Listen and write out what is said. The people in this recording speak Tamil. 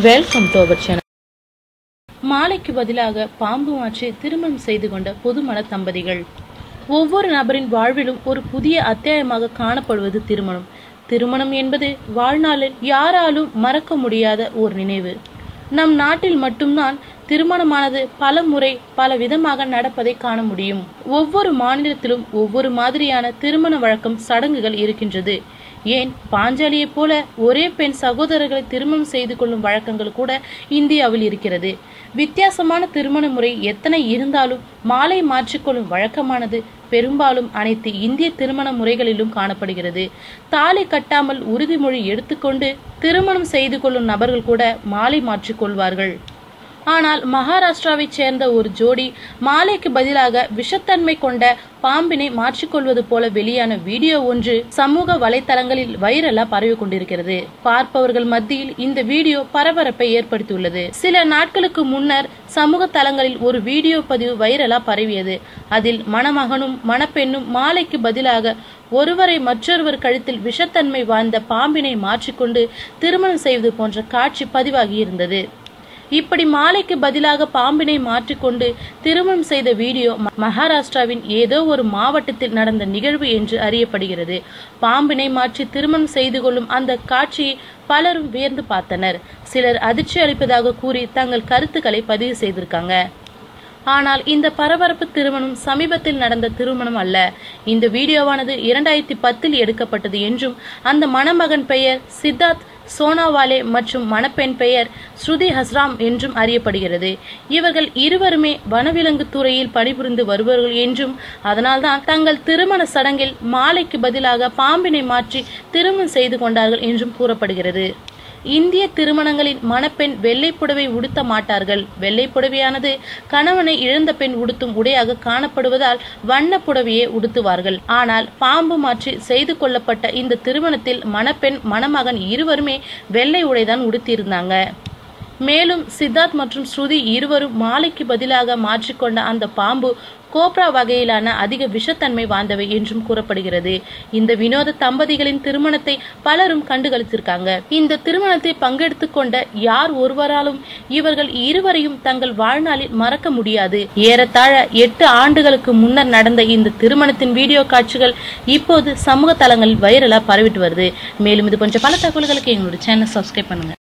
வெல்கம் டு அவர் சேனல் மாலைக்கு பதிலாக பாம்பு மாற்றி திருமணம் செய்து கொண்ட பொதுமண தம்பதிகள். ஒவ்வொரு நபரின் வாழ்விலும் ஒரு புதிய அத்தியாயமாக காணப்படுவது திருமணம். திருமணம் என்பது வாழ்நாளில் யாராலும் மறக்க முடியாத ஒரு நினைவு. நம் நாட்டில் மட்டும்தான் திருமணமானது பல முறை பல விதமாக நடப்பதை காண முடியும். ஒவ்வொரு மாநிலத்திலும் ஒவ்வொரு மாதிரியான திருமண வழக்கம் சடங்குகள் இருக்கின்றது. ஏன் பாஞ்சாலியைப் போல ஒரே பெண் சகோதரர்களை திருமணம் செய்து கொள்ளும் வழக்கங்கள் கூட இந்தியாவில் இருக்கிறது. வித்தியாசமான திருமண முறை எத்தனை இருந்தாலும் மாலை மாற்றிக்கொள்ளும் வழக்கமானது பெரும்பாலும் அனைத்து இந்திய திருமண முறைகளிலும் காணப்படுகிறது. தாலி கட்டாமல் உறுதிமொழி எடுத்துக்கொண்டு திருமணம் செய்து கொள்ளும் நபர்கள் கூட மாலை மாற்றிக்கொள்வார்கள் ஆனால் மகாராஷ்டிராவைச் சேர்ந்த ஒரு ஜோடி மாலைக்கு பதிலாக விஷத்தன்மை கொண்ட பாம்பினை மாற்றிக்கொள்வது போல வெளியான வீடியோ ஒன்று சமூக வலைதளங்களில் வைரலா பரவி கொண்டிருக்கிறது. பார்ப்பவர்கள் மத்தியில் இந்த வீடியோ பரபரப்பை ஏற்படுத்தியுள்ளது. சில நாட்களுக்கு முன்னர் சமூக தளங்களில் ஒரு வீடியோ பதிவு வைரலா பரவியது. அதில் மணமகனும் மணப்பெண்ணும் மாலைக்கு பதிலாக ஒருவரை மற்றொருவர் கழுத்தில் விஷத்தன்மை வாய்ந்த பாம்பினை மாற்றிக்கொண்டு திருமணம் செய்வது போன்ற காட்சி பதிவாகி இருந்தது. இப்படி மாலைக்கு பதிலாக பாம்பினை மாற்றிக்கொண்டு திருமணம் செய்த வீடியோ மகாராஷ்டிராவின் ஏதோ ஒரு மாவட்டத்தில் நடந்த நிகழ்வு என்று அறியப்படுகிறது. பாம்பினை மாற்றி திருமணம் செய்து கொள்ளும் அந்த காட்சியை பலரும் வியந்து பார்த்தனர். சிலர் அதிர்ச்சி அளிப்பதாக கூறி தங்கள் கருத்துக்களை பதிவு செய்திருக்காங்க. ஆனால் இந்த பரபரப்பு திருமணம் சமீபத்தில் நடந்த திருமணம் அல்ல. இந்த வீடியோவானது இரண்டாயிரத்தி பத்தில் எடுக்கப்பட்டது என்றும் அந்த மணமகன் பெயர் சித்தார்த் சோனாவாலே மற்றும் மணப்பெண் பெயர் ஸ்ருதி ஹஸ்ராம் என்றும் அறியப்படுகிறது. இவர்கள் இருவருமே வனவிலங்கு துறையில் பணிபுரிந்து வருபவர்கள் என்றும் அதனால்தான் தங்கள் திருமண சடங்கில் மாலைக்கு பதிலாக பாம்பினை மாற்றி திருமணம் செய்து கொண்டார்கள் என்றும் கூறப்படுகிறது. இந்திய திருமணங்களில் மணப்பெண் வெள்ளை புடவை உடுத்த மாட்டார்கள். வெள்ளை புடவையானது கணவனை இழந்த பெண் உடுத்தும் உடையாக காணப்படுவதால் வண்ண புடவையே உடுத்துவார்கள். ஆனால் பாம்பு மாற்றி செய்து கொள்ளப்பட்ட இந்த திருமணத்தில் மணப்பெண் மணமகன் இருவருமே வெள்ளை உடைதான் உடுத்தியிருந்தாங்க. மேலும் சித்தார்த் மற்றும் ஸ்ருதி இருவரும் மாலைக்கு பதிலாக மாற்றிக்கொண்ட அந்த பாம்பு கோப்ரா வகையிலான அதிக விஷத்தன்மை வாய்ந்தவை என்றும் கூறப்படுகிறது. இந்த வினோத தம்பதிகளின் திருமணத்தை பலரும் கண்டுகளித்திருக்காங்க. இந்த திருமணத்தை பங்கெடுத்து கொண்ட யார் ஒருவராலும் இவர்கள் இருவரையும் தங்கள் வாழ்நாளில் மறக்க முடியாது. ஏறத்தாழ எட்டு ஆண்டுகளுக்கு முன்னர் நடந்த இந்த திருமணத்தின் வீடியோ காட்சிகள் இப்போது சமூக தளங்களில் வைரலா பரவிட்டு வருது. மேலும் இது போன்ற பல தகவல்களுக்கு எங்களுடைய சேனல் சப்ஸ்கிரைப் பண்ணுங்க.